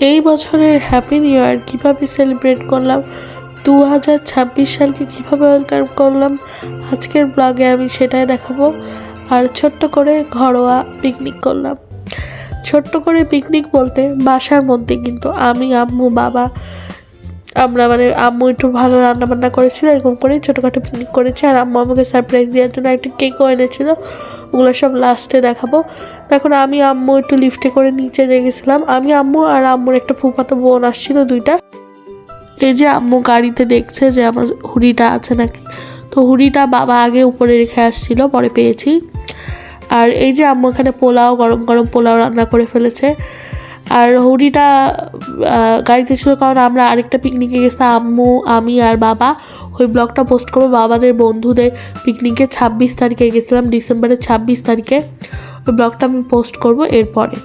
এই বছরের happy new year কীভাবে সেলিব্রেট করলাম? দু হাজার ছাব্বিশ সালকে কীভাবে ওয়েলকাম করলাম? আজকের ব্লগে আমি সেটাই দেখাবো। আর ছোট্ট করে ঘরোয়া পিকনিক করলাম। ছোট্ট করে পিকনিক বলতে বাসার মধ্যে কিন্তু আমি, আম্মু, বাবা, আমরা মানে আম্মু একটু ভালো রান্না বান্না করেছিল, এরকম করে ছোটোখাটো পিকনিক করেছে। আর আম্মু আমাকে সারপ্রাইজ দেওয়ার জন্য একটা কেকও এনেছিল। ওগুলো সব লাস্টে দেখাবো। এখন আমি আম্মু একটু লিফটে করে নিচে গেছিলাম আমি আম্মু আর আম্মুর একটা ফুফাতো বোন আসছিল দুইটা। এই যে আম্মু গাড়িতে দেখছে যে আমার হুডিটা আছে নাকি। তো হুডিটা বাবা আগে উপরে রেখে আসছিল, পরে পেয়েছি। আর এই যে আম্মু এখানে পোলাও, গরম গরম পোলাও রান্না করে ফেলেছে। আর হুডিটা গাড়িতে ছিল কারণ আমরা আরেকটা পিকনিকে গেছিলাম, আম্মু, আমি আর বাবা। ওই ব্লগটা পোস্ট করব, বাবাদের বন্ধুদের পিকনিকে ছাব্বিশ তারিখে গেছিলাম, ডিসেম্বরের ছাব্বিশ তারিখে। ওই ব্লগটা আমি পোস্ট করব এরপরে।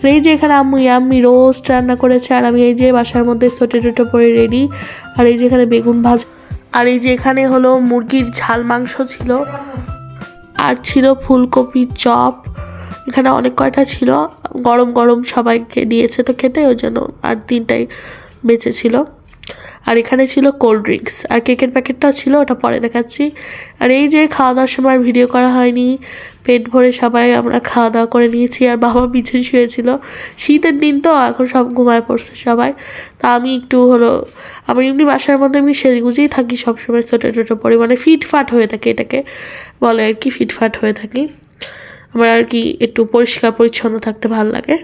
আর এই যে এখানে আম্মু ইয়াম্মি রোস্ট রান্না করেছে, আর আমি এই যে বাসার মধ্যে সোটে টোটো পরে রেডি আর এই যে এখানে বেগুন ভাজা, আর এই যে এখানে হলো মুরগির ঝাল মাংস ছিল। আর ছিল ফুলকপির চপ। এখানে অনেক কয়টা ছিল? গরম গরম সবাইকে দিয়েছে তো খেতে, ওই জন্য আর তিনটাই বেঁচে ছিল। আর এখানে ছিল কোল্ড ড্রিঙ্কস আর কেকের প্যাকেটটাও ছিল, ওটা পরে দেখাচ্ছি। আর এই যে খাওয়া দাওয়ার সময় ভিডিও করা হয়নি, পেট ভরে সবাই আমরা খাওয়া দাওয়া করে নিয়েছি, আর বাবা পিছনে শুয়েছিল। শীতের দিন তো, এখন সব ঘুমায় পড়ছে সবাই। তা আমি একটু হলো, আমার এমনি বাসার মধ্যে এমনি সেজগুজেই থাকি সবসময় ছোটো ছোটো পরে মানে ফিটফাট হয়ে থাকে এটাকে, বলে আর কি ফিটফাট হয়ে থাকি। আমার আর কি একটু পরিষ্কার পরিচ্ছন্ন থাকতে ভালো লাগে।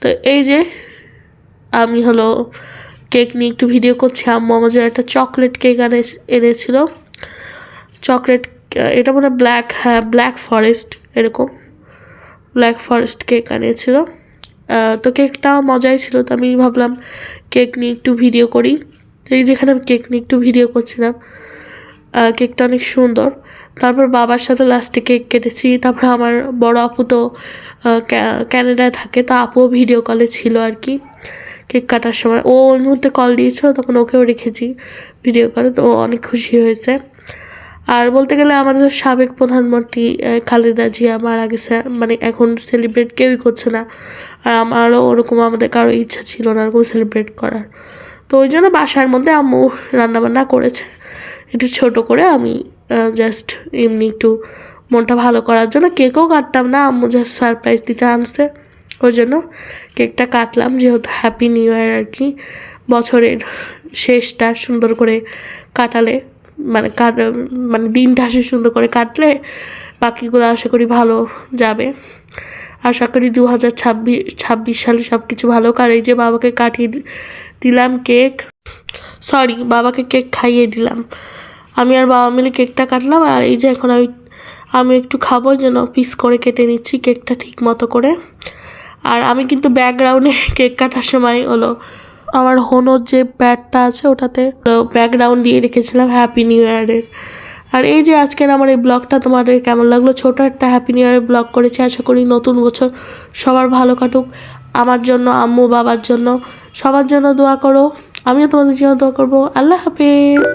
তো এই যে আমি হলো কেক নিয়ে একটু ভিডিও করছি। আম্মু আমার একটা চকলেট কেক আনে, এনেছিল। চকলেট এটা মনে হয় ব্ল্যাক হ্যাঁ ব্ল্যাক ফরেস্ট এরকম ব্ল্যাক ফরেস্ট কেক আনিয়েছিল তো কেকটা মজাই ছিল, তো আমি ভাবলাম কেক নিয়ে একটু ভিডিও করি। তো এই যেখানে আমি কেক নিয়ে একটু ভিডিও করছিলাম কেকটা অনেক সুন্দর। তারপর বাবার সাথে লাস্টে কেক কেটেছি। তারপর আমার বড় আপু তো ক্যানাডায় থাকে। তা আপুও ভিডিও কলে ছিল আর কি, কেক কাটার সময়। ও ওই মুহূর্তে কল দিয়েছিল, তখন ওকেও রেখেছি ভিডিও কলে তো ও অনেক খুশি হয়েছে। আর বলতে গেলে আমাদের সাবেক প্রধানমন্ত্রী খালেদা জিয়া মারা গেছে। মানে এখন সেলিব্রেট কেউই করছে না। আর আমারও ওরকম আমাদের কারও ইচ্ছা ছিল না ওরকম সেলিব্রেট করার। তো ওই জন্য বাসার মধ্যে আম্মু রান্নাবান্না করেছে। একটু ছোট করে আমি জাস্ট এমনি একটু মনটা ভালো করার জন্য কেকও কাটতাম না। আম্মু জাস্ট সারপ্রাইজ দিতে আনছে। ওই জন্য কেকটা কাটলাম যেহেতু হ্যাপি নিউ ইয়ার আর কি। বছরের শেষটা সুন্দর করে কাটালে মানে কাট মানে দিনটা আসে সুন্দর করে কাটলে বাকিগুলো আশা করি ভালো যাবে। আশা করি দু হাজার ছাব্বিশ ছাব্বিশ সালে সব কিছু ভালো কার। এই যে বাবাকে কাটিয়ে দিলাম কেক। সরি বাবাকে কেক খাইয়ে দিলাম। আমি আর বাবা মিলে কেকটা কাটলাম আর এই যে এখন আমি আমি একটু খাব যেন পিস করে কেটে নিচ্ছি কেকটা ঠিক মতো করে। আর আমি কিন্তু ব্যাকগ্রাউন্ডে কেক কাটার সময় হলো, আমার হোনোর যে প্যাডটা আছে ওটাতে ব্যাকগ্রাউন্ড দিয়ে রেখেছিলাম হ্যাপি নিউ ইয়ারের আর এই যে আজকের আমার এই ব্লগটা তোমাদের কেমন লাগল? ছোট একটা হ্যাপি নিউ ইয়ারের ব্লগ করেছি, আশা করি নতুন বছর সবার ভালো কাটুক। আমার জন্য, আম্মু, বাবার জন্য, সবার জন্য দোয়া করো। আমিও তোমাদের জন্য দোয়া করব। আল্লাহ হাফিজ।